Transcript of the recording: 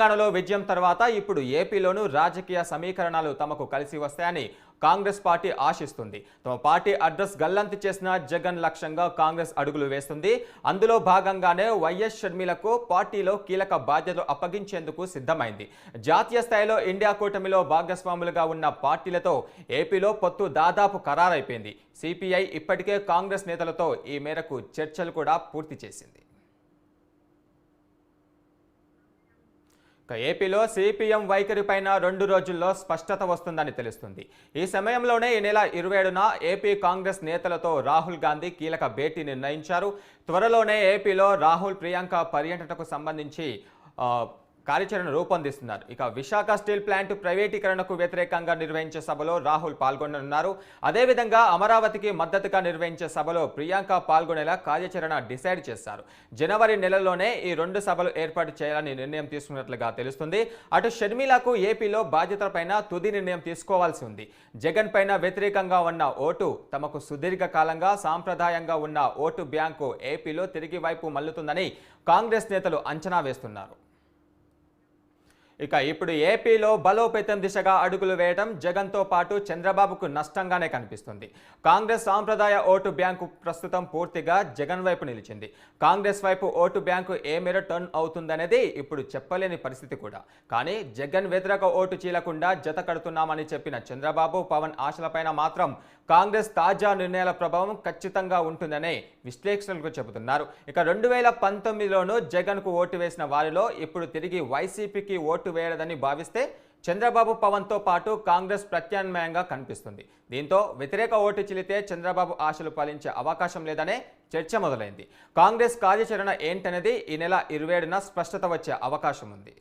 తెలంగాణలో విజయం తర్వాత ఇప్పుడు ఏపీలోనూ రాజకీయ సమీకరణాలు తమకు కలిసి వస్తాయని కాంగ్రెస్ పార్టీ ఆశిస్తుంది. తమ పార్టీ అడ్రస్ గల్లంతు చేసిన జగన్ లక్ష్యంగా కాంగ్రెస్ అడుగులు వేస్తుంది. అందులో భాగంగానే వైఎస్ షర్మిలకు పార్టీలో కీలక బాధ్యతలు అప్పగించేందుకు సిద్ధమైంది. జాతీయ స్థాయిలో ఇండియా కూటమిలో భాగస్వాములుగా ఉన్న పార్టీలతో ఏపీలో పొత్తు దాదాపు ఖరారైపోయింది. సిపిఐ ఇప్పటికే కాంగ్రెస్ నేతలతో ఈ మేరకు చర్చలు కూడా పూర్తి చేసింది. ఏపీలో సిపిఎం వైఖరిపైన రెండు రోజుల్లో స్పష్టత వస్తుందని తెలుస్తుంది. ఈ సమయంలోనే ఈ నెల ఇరవై ఏడున ఏపీ కాంగ్రెస్ నేతలతో రాహుల్ గాంధీ కీలక భేటీ నిర్ణయించారు. త్వరలోనే ఏపీలో రాహుల్ ప్రియాంక పర్యటనకు సంబంధించి కార్యాచరణ రూపొందిస్తున్నారు. ఇక విశాఖ స్టీల్ ప్లాంట్ ప్రైవేటీకరణకు వ్యతిరేకంగా నిర్వహించే సభలో రాహుల్ పాల్గొననున్నారు. అదేవిధంగా అమరావతికి మద్దతుగా నిర్వహించే సభలో ప్రియాంక పాల్గొనేలా కార్యాచరణ డిసైడ్ చేశారు. జనవరి నెలలోనే ఈ రెండు సభలు ఏర్పాటు చేయాలని నిర్ణయం తీసుకున్నట్లుగా తెలుస్తుంది. అటు షర్మిలకు ఏపీలో బాధ్యతలపైన తుది నిర్ణయం తీసుకోవాల్సి ఉంది. జగన్ పైన వ్యతిరేకంగా ఉన్న ఓటు తమకు సుదీర్ఘ కాలంగా సాంప్రదాయంగా ఉన్న ఓటు బ్యాంకు ఏపీలో తిరిగి వైపు మల్లుతుందని కాంగ్రెస్ నేతలు అంచనా వేస్తున్నారు. ఇక ఇప్పుడు ఏపీలో బలోపేతం దిశగా అడుగులు వేయడం జగన్తో పాటు చంద్రబాబుకు నష్టంగానే కనిపిస్తుంది. కాంగ్రెస్ సాంప్రదాయ ఓటు బ్యాంకు ప్రస్తుతం పూర్తిగా జగన్ వైపు నిలిచింది. కాంగ్రెస్ వైపు ఓటు బ్యాంకు ఏ మేర టర్న్ అవుతుందనేది ఇప్పుడు చెప్పలేని పరిస్థితి కూడా. కానీ జగన్ వ్యతిరేక ఓటు చీలకుండా జత కడుతున్నామని చెప్పిన చంద్రబాబు పవన్ ఆశలపైన మాత్రం కాంగ్రెస్ తాజా నిర్ణయాల ప్రభావం ఖచ్చితంగా ఉంటుందనే విశ్లేషకులు చెబుతున్నారు. ఇక రెండు వేల పంతొమ్మిదిలోనూ జగన్కు ఓటు వేసిన వారిలో ఇప్పుడు తిరిగి వైసీపీకి ఓటు వేయడదని భావిస్తే చంద్రబాబు పవన్తో పాటు కాంగ్రెస్ ప్రత్యామ్నాయంగా కనిపిస్తుంది. దీంతో వ్యతిరేక ఓటు చిలితే చంద్రబాబు ఆశలు పాలించే అవకాశం లేదనే చర్చ మొదలైంది. కాంగ్రెస్ కార్యాచరణ ఏంటనేది ఈ నెల ఇరవై ఏడున స్పష్టత వచ్చే అవకాశం ఉంది.